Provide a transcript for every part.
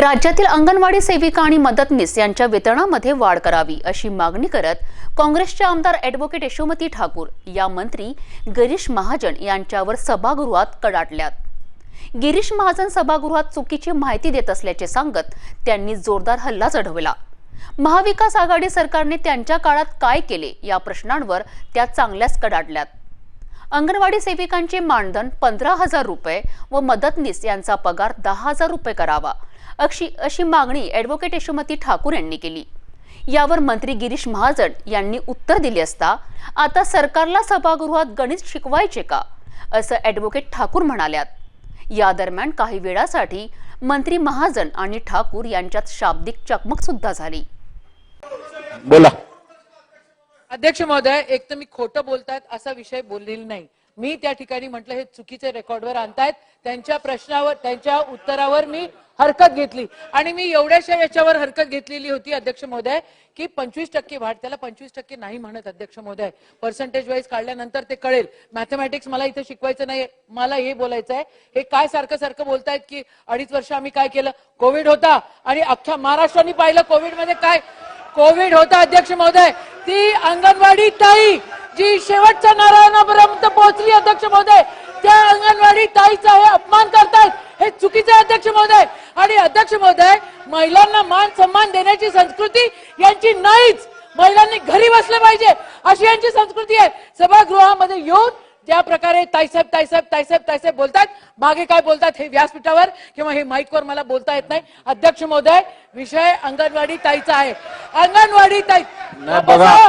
राज्यातील अंगणवाडी सेविका आणि मदतनीस यांच्या वेतनामध्ये वाढ करावी अशी मागणी करत काँग्रेसचे आमदार ॲडव्होकेट यशोमती ठाकूर या मंत्री गिरीश महाजन यांच्यावर सभागृहात कडाडल्यात. गिरीश महाजन सभागृहात चुकीची माहिती देत असल्याचे सांगत त्यांनी जोरदार हल्ला चढवला. महाविकास आघाडी सरकारने त्यांच्या काळात काय केले या प्रश्नांवर त्या चांगल्याच कडाडल्यात. अंगणवाडी सेविकांचे मानधन पंधरा हजार रुपये व मदतनीस यांचा पगार दहा हजार रुपये करावा अशी अशी मागणी ॲडव्होकेट यशोमती ठाकूर यांनी केली. यावर मंत्री गिरीश महाजन यांनी उत्तर दिले असता आता सरकारला सभागृहात गणित शिकवायचे का? असं ॲडव्होकेट ठाकूर म्हणाल्यात. या दरम्यान काही वेळासाठी मंत्री महाजन आणि ठाकूर यांच्यात शाब्दिक चकमक सुद्धा झाली. बोला. अध्यक्ष महोदय एक तर मी खोटं बोलतायत असा विषय बोललेला नाही. मी त्या ठिकाणी म्हटलं हे चुकीचे रेकॉर्डवर आणतायत. त्यांच्या प्रश्नावर त्यांच्या उत्तरावर मी हरकत घेतली. आणि मी एवढ्याशा याच्यावर हरकत घेतलेली होती अध्यक्ष महोदय की पंचवीस टक्के वाढ त्याला पंचवीस टक्के नाही म्हणत अध्यक्ष महोदय. पर्सेंटेज वाईज काढल्यानंतर ते कळेल. मॅथमॅटिक्स मला इथे शिकवायचं नाही मला हे बोलायचं आहे. हे काय सारखं सारखं बोलतायत की अडीच वर्ष आम्ही काय केलं? कोविड होता. आणि अख्ख्या महाराष्ट्राने पाहिलं कोविडमध्ये काय? कोविड होता अध्यक्ष महोदय. ती अंगणवाडी ताई जी शेवटच्या नारायणापर्यंत पोहोचली अध्यक्ष महोदय. त्या अंगणवाडी ताईचा हे अपमान करतायत. हे चुकीचे अध्यक्ष महोदय. आणि अध्यक्ष महोदय महिलांना मान सन्मान देण्याची संस्कृती यांची नाहीच. महिलांनी घरी बसले पाहिजे. अशी यांची संस्कृती आहे. सभागृहामध्ये येऊन ज्या प्रकारे ताईसाहेब ताईसाहेब ताईसाहेब ताईसाहेब बोलतात. मागे काय बोलतात हे व्यासपीठावर किंवा हे माईकवर मला बोलता येत नाही. अध्यक्ष महोदय विषय अंगणवाडी ताईचा आहे. अंगणवाडी ताई बघा.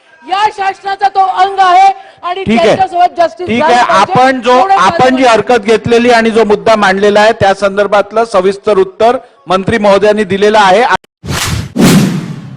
या शासनाचा तो अंग आहे आणि ठीक आहे. ठीक आहे. आपण जो आपण जी हरकत घेतलेली आणि जो मुद्दा मांडलेला आहे त्या संदर्भातलं सविस्तर उत्तर मंत्री महोदयांनी दिलेलं आहे.